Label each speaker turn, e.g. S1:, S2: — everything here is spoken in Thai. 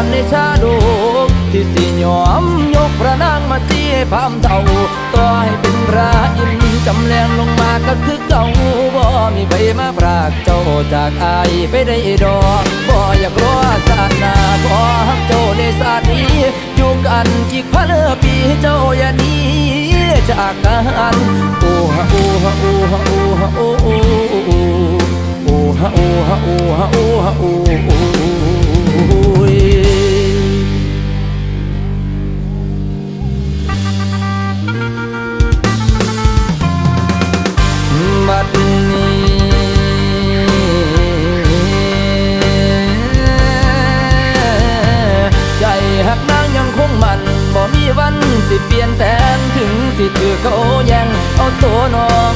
S1: อนในชาดกที่สิยอมยกพระนางมาเสียพามเท่าต่อให้เป็นพระอินจำแรงลงมาก็คือเก่าบ่มีใครมาพรากเจ้าจากอายไปได้ดอกบ่อยากรอศาสนาขอฮักเจ้าในศาสนี้อยู่กันอีกพันปีเจ้าอย่านี้จากกันโอ้ฮะโอ้ฮะโอ้ฮะโอ้ฮะโอ้โอ้โอ้โอ้ฮะโอ้ฮะโอ้ฮะโอ้ฮะโอ้โอ้ มันบ่มีวันสิเปลี่ยนแฟนถึงสิถือเขาแย่งเอาตัวน้อง